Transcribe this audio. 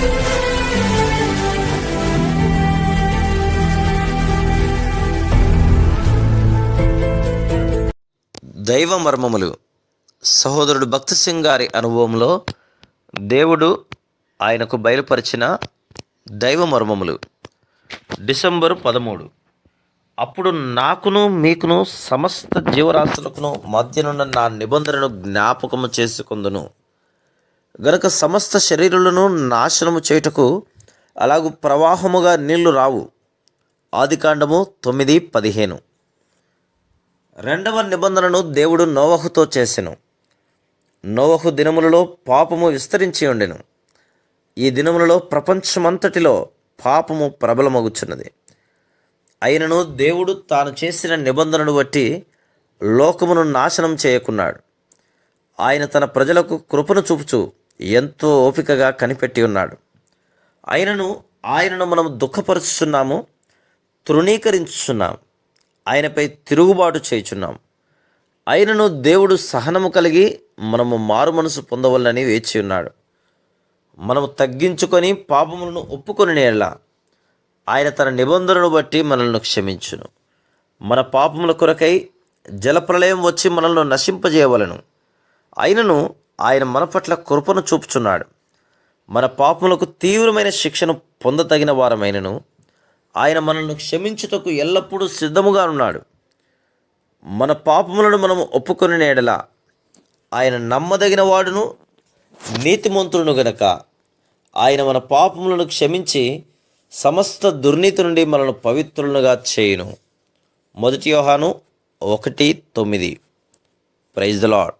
దైవ మర్మములు సహోదరుడు భక్తి సింగ్ గారి అనుభవంలో దేవుడు ఆయనకు బయలుపరిచిన దైవ మర్మములు డిసెంబర్ పదమూడు. అప్పుడు నాకును మీకును సమస్త జీవరాశులకును మధ్యనున్న నా నిబంధనను జ్ఞాపకము చేసుకుందును. గనుక సమస్త శరీరులను నాశనము చేయుటకు అలాగు ప్రవాహముగా నీళ్ళు రావు. ఆదికాండము తొమ్మిది పదిహేను. రెండవ నిబంధనను దేవుడు నోవహుతో చేసెను. నోవహు దినములలో పాపము విస్తరించి ఉండెను. ఈ దినములలో ప్రపంచమంతటిలో పాపము ప్రబలమగుచున్నది. అయినను దేవుడు తాను చేసిన నిబంధనను బట్టి లోకమును నాశనం చేయకున్నాడు. ఆయన తన ప్రజలకు కృపను చూపుచు ఎంతో ఓపికగా కనిపెట్టి ఉన్నాడు. ఆయనను ఆయనను మనం దుఃఖపరుస్తున్నాము తృణీకరించున్నాం ఆయనపై తిరుగుబాటు చేయుచున్నాం. ఆయనను దేవుడు సహనము కలిగి మనము మారు మనసు పొందవలని వేచి ఉన్నాడు. మనము తగ్గించుకొని పాపములను ఒప్పుకొని ఎలా ఆయన తన నిబంధనను బట్టి మనల్ని క్షమించును. మన పాపముల కొరకై జలప్రలయం వచ్చి మనల్ని నశింపజేయవలను. అయినను ఆయన మన పట్ల కృపను చూపుచున్నాడు. మన పాపములకు తీవ్రమైన శిక్షను పొందతగిన వారమైనను ఆయన మనల్ని క్షమించుటకు ఎల్లప్పుడూ సిద్ధముగా ఉన్నాడు. మన పాపములను మనము ఒప్పుకొని ఎడల ఆయన నమ్మదగిన వాడును నీతిమంతుడును గనక. ఆయన మన పాపములను క్షమించి సమస్త దుర్నీతి నుండి మనల్ని పవిత్రులుగా చేయును. మొదటి యోహాను ఒకటి తొమ్మిది. Praise the lord